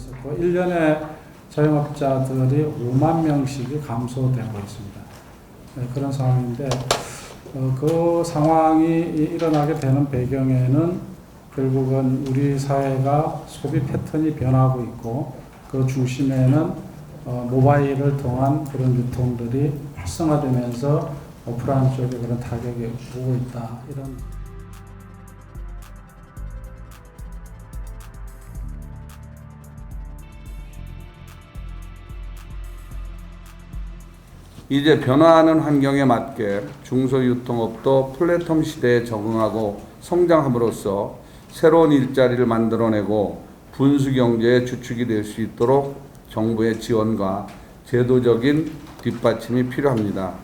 있었고 1년에 자영업자들이 5만 명씩이 감소되고 있습니다. 네, 그런 상황인데 어, 그 상황이 이- 일어나게 되는 배경에는 결국은 우리 사회가 소비 패턴이 변하고 있고 그 중심에는 어, 모바일을 통한 그런 유통들이 활성화되면서 오프라인 쪽에 그런 타격이 오고 있다 이런 이제 변화하는 환경에 맞게 중소유통업도 플랫폼 시대에 적응하고 성장함으로써 새로운 일자리를 만들어내고 분수 경제의 주축이 될 수 있도록 정부의 지원과 제도적인 뒷받침이 필요합니다.